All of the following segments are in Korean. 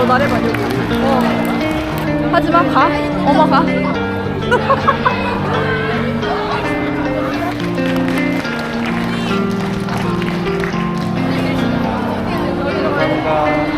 너 나를 봐려고. 어. 하지마, 가. 엄마 가. 일단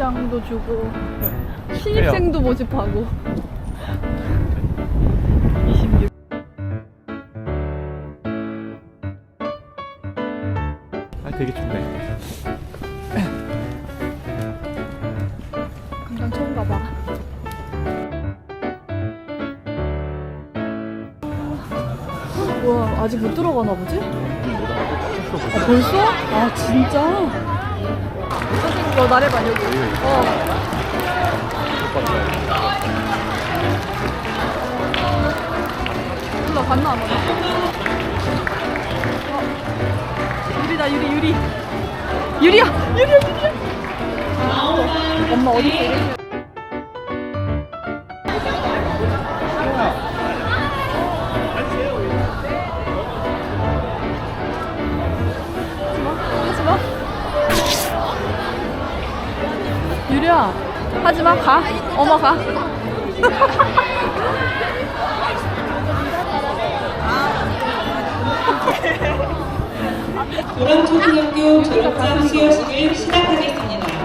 졸업장도 주고 신입생도 모집하고 26 아 되게 춥네. 강당 처음 가봐 와 아직 못 들어가나 보지? 아 벌써? 아 진짜? 너 나를 봐려고 어 몰라 갔나 안? 어. 유리다 유리 유리 유리야 유리야 유리야 엄마 어디 있어? 하지마 가. 엄마 가. 도랑초등학교 졸업장 수여식을 시작하겠습니다.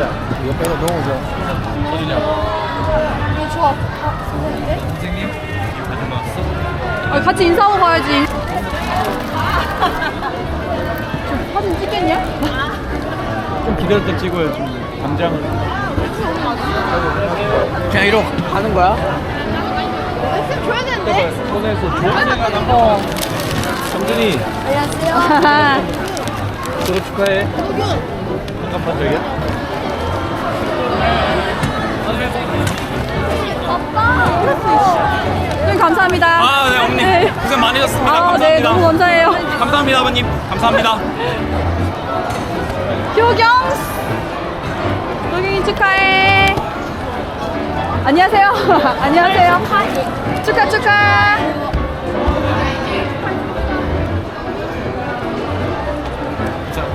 야 이거 빼고. 소리냐? 이거 좋아. 선생님 이거 가져갔어? 아, 같이 인사하고 가야지 저 사진 찍겠냐? 좀 기다릴 때 찍어야지. 당장은. 그냥 이러고 가는 거야? 줘야 되는데? 손에서 좋은 어 성준이 안녕하세요. 졸업 축하해. 잠깐만 저기야. 네, 감사합니다. 아, 네, 어머니. 네. 고생 많으셨습니다. 아, 네, 감사합니다. 네, 너무 감사해요. 감사합니다, 아버님. 감사합니다. 효경! 효경이 축하해. 안녕하세요. 안녕하세요. 축하, 축하.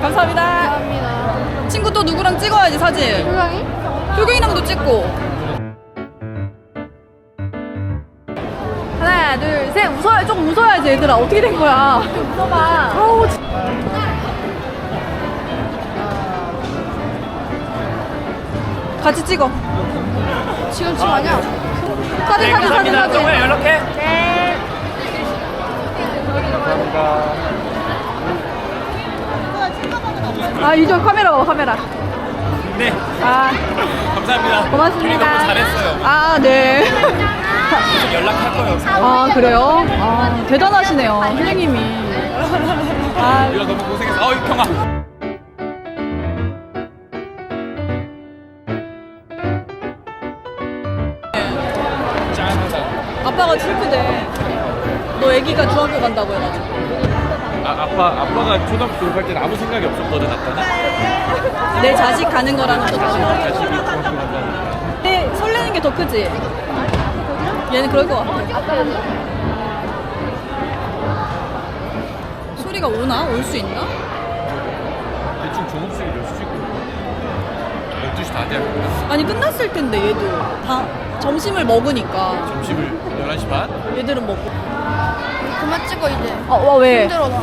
감사합니다. 감사합니다. 친구 또 누구랑 찍어야지, 사진. 효경이? 효경이랑도 찍고. 하나, 둘, 셋. 웃어야, 조금 웃어야지, 얘들아. 어떻게 된 거야? 웃어봐. 아우, 진- 같이 찍어. 지금 지금 아니야? 사진, 사진, 사진, 사진. 연락해. 아, 이쪽 카메라 봐봐, 카메라. 네, 아, 감사합니다. 고맙습니다. 너무 잘했어요. 아, 네. 연락할 거예요. 아, 그래요? 아, 대단하시네요, 선생님이. 아, 우리가 너무 고생했어. 어이, 평아. 아빠가 슬프대. 너 애기가 중학교 간다고 해가지고. 아, 아빠, 아빠가 초등학교 졸업할 때는 아무 생각이 없었거든, 아빠는. 내 자식 가는 거라는 거 자식. 자식이 중학교 간다니까. 근데 설레는 게 더 크지? 얘는 그럴 것 같아. 소리가 오나? 올 수 있나? 대충 종업식이 몇 시지? 12시 다 돼야 된다. 아니 끝났을 텐데 얘도 다 점심을 먹으니까 점심을 11시 반? 얘들은 먹고 그만 찍어 이제. 아와 왜? 힘들어 나.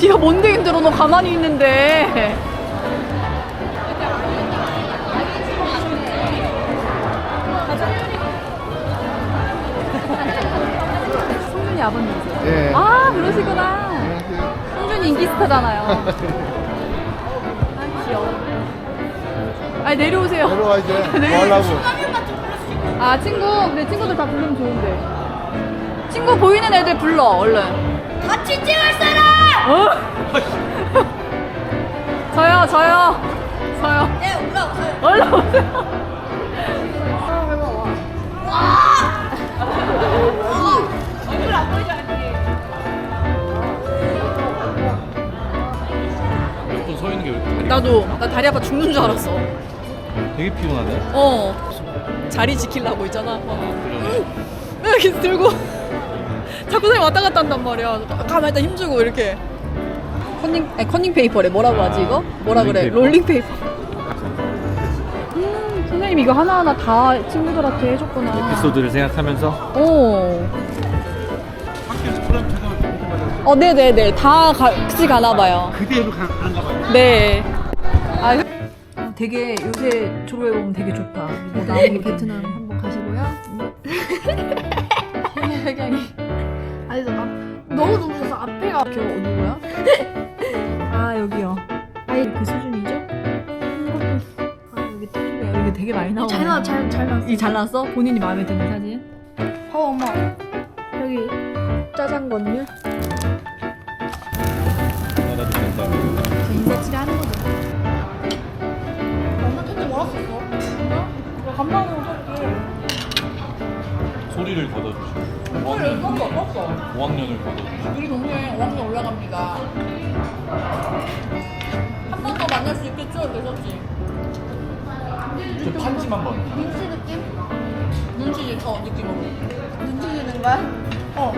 네가 뭔데 힘들어 너 가만히 있는데 성준이 아버님이세요? 예. 아 그러시구나 성준이 인기 스타잖아요 아 귀여워 아니 내려오세요 내려와 이제 뭐 네. 하려고 아 친구 근데 친구들 다 부르면 좋은데 친구 보이는 애들 불러 얼른 같이 찍을 사람. 어? 저요 저요 저요 네 올라오세요. 얼른 오세요 몇 분 서 있는 게 왜 이렇게 다리 나도 나 다리 아파 죽는 줄 알았어 되게 피곤하네. 어 자리 지키려고 있잖아 어. 그러네. 이렇게 들고 자꾸 사람 왔다 갔다 한단 말이야 가만히 있다 힘주고 이렇게 컨닝 아니 컨닝 페이퍼래 뭐라고 하지 이거 뭐라 롤링 그래 페이퍼. 롤링 페이퍼 음 선생님 이거 하나 하나 다 친구들한테 해줬구나 에피소드를 생각하면서 어. 학교에서 프로그램 때마다 어, 네네네. 다 같이 가나 봐요. 그대로 가- 가는가 봐요 네. 아, 되게 요새 졸업해 보면 되게 좋다. 뭐 나오고 베트남 너무 놀라서 앞에가 이렇게 어느 거야? 아, 여기요. 아이, 그 수준이죠? 아, 여기 또 좋네요. 여기 되게 많이 나오네. 잘 나, 잘, 잘 나왔어. 이잘 나왔어? 본인이 마음에 드는 사진? 어 엄마 여기 짜장면요? 껐어. 5학년을 걷어주시고. 우리 동생 5학년 올라갑니다. 한 번 더 만날 수 있겠죠? 그랬었지. 저 편집 한 번. 민씨 느낌? 눈치 어 느낌으로. 눈치 주는 거야? 어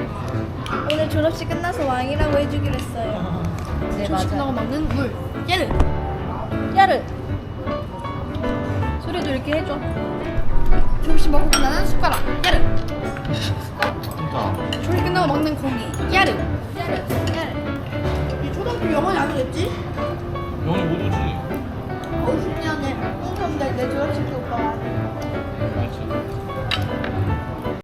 오늘 졸업식 끝나서 왕이라고 해주기로 했어요 네 졸업식 끝나고 먹는 물 얘를 야르. 소리도 이렇게 해줘. 졸업식 먹고 끝나는 숟가락 얘를 먹는 고기 야르 이 초등학교 영어는 안 오겠지? 영원히 못 오지. 어우 신기하네. 어, 근데 내 졸업식 때 오빠가 안 해. 그렇지.